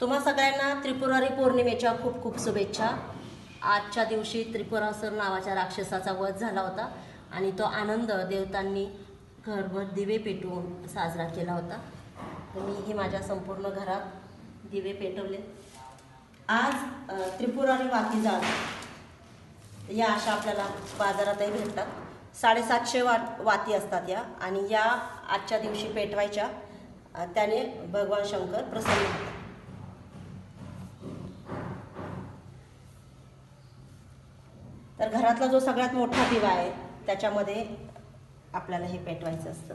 तुम्हा सगळ्यांना त्रिपुरारी पौर्णिमेच्या खूप खूप शुभेच्छा. आजच्या दिवशी त्रिपुरासर नावाच्या राक्षसाचा वध झाला होता आणि तो आनंद देवतांनी घरभर दिवे पेटवून साजरा केला होता. तर मीही माझ्या संपूर्ण घरात दिवे पेटवले. आज त्रिपुरारी वाती जाळ या अशा आपल्याला बाजारातही भेटतात. साडेसातशे वा वाती असतात या आणि या आजच्या दिवशी पेटवायच्या त्याने भगवान शंकर प्रसन्न होतात. तर घरातला जो सगळ्यात मोठा दिवा आहे त्याच्यामध्ये आपल्याला हे पेटवायचं असतं.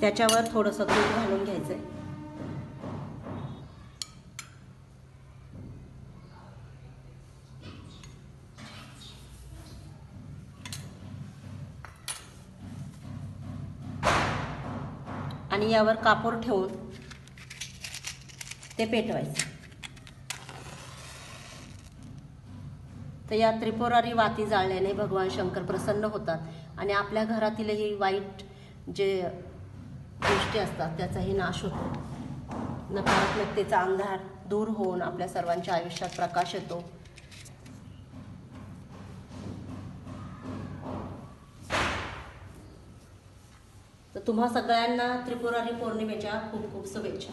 त्याच्यावर थोडंसं दूध घालून घ्यायचं आहे आणि यावर कापूर ठेवून ते पेटवायचं. तर या त्रिपुरारी वाती जाळल्याने भगवान शंकर प्रसन्न होतात आणि आपल्या घरातीलही वाईट जे गोष्टी असतात त्याचाही नाश होतो. नकारात्मकतेचा अंधार दूर होऊन आपल्या सर्वांच्या आयुष्यात प्रकाश येतो. तर तुम्हा सगळ्यांना त्रिपुरारी पौर्णिमेच्या खूप खूप शुभेच्छा.